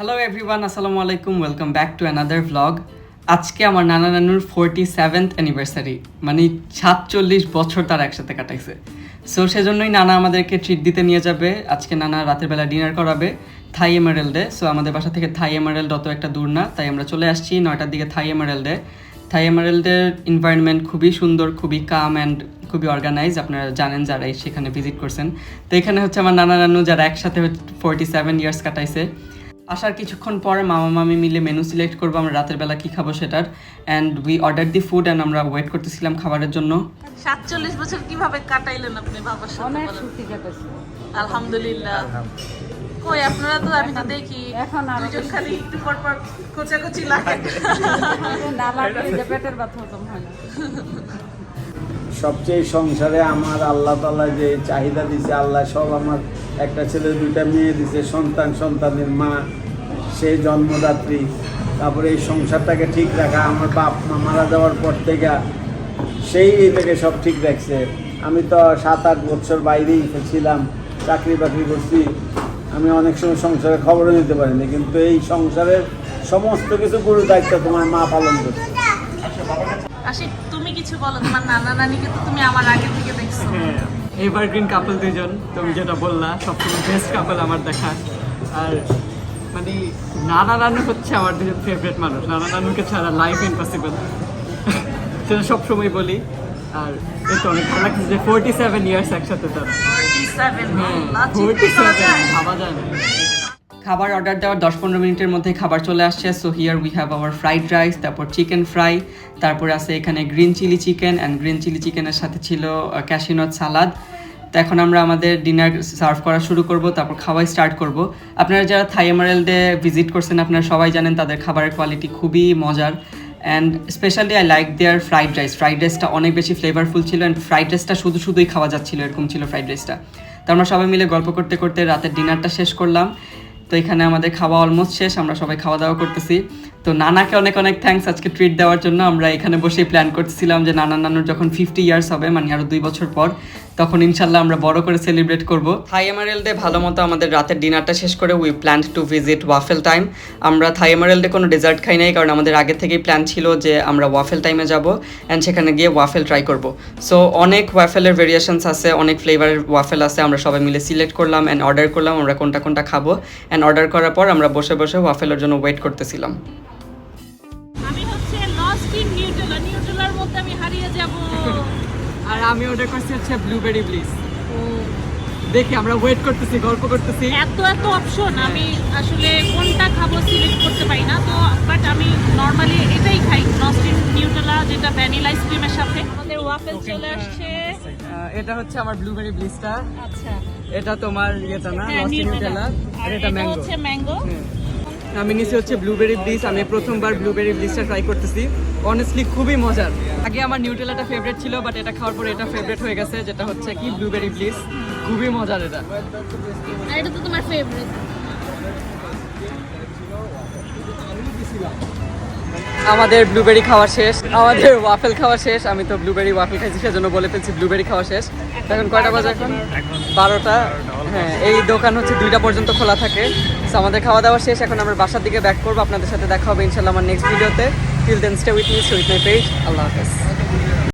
Hello everyone আসসালামু আলাইকুম welcome back to another vlog আজকে আমার নানা নানুর ফোরটি সেভেন্থ অ্যানিভার্সারি মানে সাতচল্লিশ বছর তারা একসাথে কাটাইছে। সো সেজন্যই নানা আমাদেরকে ট্রিট দিতে নিয়ে যাবে। আজকে নানা রাতের বেলা ডিনার করাবে থাই এমারেলডে সো আমাদের বাসা থেকে থাই এমারেল্ড অত একটা দূর না, তাই আমরা চলে আসছি নয়টার দিকে থাই এমারেলডে থাই এমারেল্ডের এনভায়রনমেন্ট খুবই সুন্দর, খুবই কাম অ্যান্ড খুবই অর্গানাইজ আপনারা জানেন যারা সেখানে ভিজিট করছেন। তো, এখানে হচ্ছে আমার নানা নানু যারা একসাথে ফোরটি সেভেন ইয়ার্স কাটাইছে। আসার কিছুক্ষণ পরে মামা মামি মিলে মেনু সিলেক্ট করব আমরা রাতের বেলা কী খাব সেটার। And we order the food and আমরা ওয়েট করতেছিলাম খাবারের জন্য। সাতচল্লিশ বছর কীভাবে কাটাইলেন আপনি বাবার সাথে অনেক সুখী কাটাইছি। আলহামদুলিল্লাহ। কই আপনারা তো আমি তো দেখি। এখন আরও খালি একটু পর পর কোচাকুচি লাগে। না লাগলে পেটের ব্যথা হয় না। সবচেয়ে সংসারে আমার আল্লাহ তালা যে চাহিদা দিছে আল্লাহ সব আমার একটা ছেলে দুইটা মেয়ে দিছে সন্তান সন্তানের মা সেই জন্মদাত্রী। তারপরে এই সংসারটাকে ঠিক রাখা আমার বাপ মা মারা যাওয়ার পর থেকে সেই থেকে সব ঠিক রাখছে। আমি তো সাত আট বছর বাইরেই ছিলাম চাকরি বাকরি করছি। আমি অনেক সময় সংসারের খবরও নিতে পারিনি কিন্তু এই সংসারের সমস্ত কিছু গুরু দায়িত্ব তোমার মা পালন করছে। আশিক তুমি কিছু বলো তোমার নানা নানিকে তো তুমি আমার আগে থেকে দেখছ। এভারগ্রিন কাপল দুজন তুমি যেটা বললা সবথেকে বেস্ট কাপল আমার দেখা। আর মানে নানা নানু হচ্ছে আমার দুজন ফেভারিট মানুষ। নানা নানুকে ছাড়া লাইফ ইম্পসিবল সেটা সবসময় বলি। আর এটা অনেক ভালো লাগছে যে ফোরটি সেভেন ইয়ার্স একসাথে তারা। 47 আল্লাহ, ফোরটি চিন্তা করা যায়? ভাবা যায় না। খাবার অর্ডার দেওয়ার দশ পনেরো মিনিটের মধ্যে খাবার চলে আসছে। So here we have our fried rice তারপর চিকেন ফ্রাই তারপর আছে এখানে green chilli chicken and green chilli চিকেনের সাথে ছিল ক্যাশিনত সালাদ তো এখন আমরা আমাদের ডিনার সার্ভ করা শুরু করব তারপর খাওয়াই স্টার্ট করব। আপনারা যারা থাইমারেল এমারেলডে ভিজিট করছেন আপনারা সবাই জানেন তাদের খাবারের কোয়ালিটি খুবই মজার। And specially I like their fried rice fried রাইসটা অনেক বেশি ফ্লেভারফুল ছিল অ্যান্ড ফ্রাইড রাইসটা শুধু শুধুই খাওয়া যাচ্ছিল, এরকম ছিল ফ্রাইড রাইসটা তো আমরা সবাই মিলে গল্প করতে করতে রাতের ডিনারটা শেষ করলাম। তো এখানে আমাদের খাওয়া অলমোস্ট শেষ, আমরা সবাই খাওয়া দাওয়া করতেছি। তো নানাকে অনেক অনেক থ্যাঙ্কস আজকে ট্রিট দেওয়ার জন্য। আমরা এখানে বসেই প্ল্যান করছিলাম যে নানা নানুর যখন ফিফটি ইয়ার্স হবে মানে আরও দুই বছর পর, তখন ইনশাল্লাহ আমরা বড় করে সেলিব্রেট করব। থাই এমারেলডে ভালো মতো আমাদের রাতের ডিনারটা শেষ করে we plan to visit waffle time আমরা থাই এমারেলডে কোনো ডেজার্ট খাই নাই, কারণ আমাদের আগে থেকেই প্ল্যান ছিল যে আমরা ওয়াফেল টাইমে যাব অ্যান্ড সেখানে গিয়ে ওয়াফেল ট্রাই করব। সো অনেক ওয়াফেলের ভেরিয়েশনস আছে, অনেক ফ্লেভারের ওয়াফেল আছে, আমরা সবাই মিলে সিলেক্ট করলাম অ্যান্ড অর্ডার করলাম, আমরা কোনটা কোনটা খাব। অ্যান্ড অর্ডার করার পর আমরা বসে বসে ওয়াফেলের জন্য ওয়েট করতেছিলাম। মধ্যে আমি হারিয়ে যাব। আর আমি অর্ডার করছি হচ্ছে ব্লুবেরি ব্লিস দেখি আমরা ওয়েট করতেছি গল্প করতেছি। এত এত অপশন আমি আসলে কোনটা খাব সিলেক্ট করতে পারি না তো বাট আমি নর্মালি এটাই খাই লস্ট ইন নিউটেলা যেটা ভ্যানিলা আইসক্রিমের সাথে। আমাদের ওয়াফেল চলে আসছে। এটা হচ্ছে আমার ব্লুবেরি ব্লিসটা আচ্ছা। এটা তোমার ইয়েটা না হ্যাঁ নিউটেলা আর এটা ম্যাঙ্গো হচ্ছে ম্যাঙ্গো আমি নিচে হচ্ছে ব্লুবেরি ব্লিস আমি প্রথমবার ব্লুবেরি ব্লিসটা ট্রাই করতেছি। অনেস্টলি খুবই মজার। আগে আমার নিউটেলাটা ফেভারিট ছিল বাট এটা খাওয়ার পরে এটা ফেভারিট হয়ে গেছে যেটা হচ্ছে কি ব্লুবেরি ব্লিস খুবই মজার এটা। আর এটা তো তোমার ফেভারিট আমাদের ব্লুবেরি খাওয়া শেষ আমাদের ওয়াফেল খাওয়া শেষ আমি তো ব্লুবেরি ওয়াফেল খাইছি সেজন্য বলে ফেলছি ব্লুবেরি খাওয়া শেষ। এখন কয়টা বাজে এখন? বারোটা। হ্যাঁ এই দোকান হচ্ছে দুইটা পর্যন্ত খোলা থাকে। তো আমাদের খাওয়া দাওয়া শেষ, এখন আমরা বাসার দিকে ব্যাক করব। আপনাদের সাথে দেখা হবে ইনশাল্লাহ আমার নেক্সট ভিডিওতে till then stay with miss with my page আল্লাহ হাফেজ।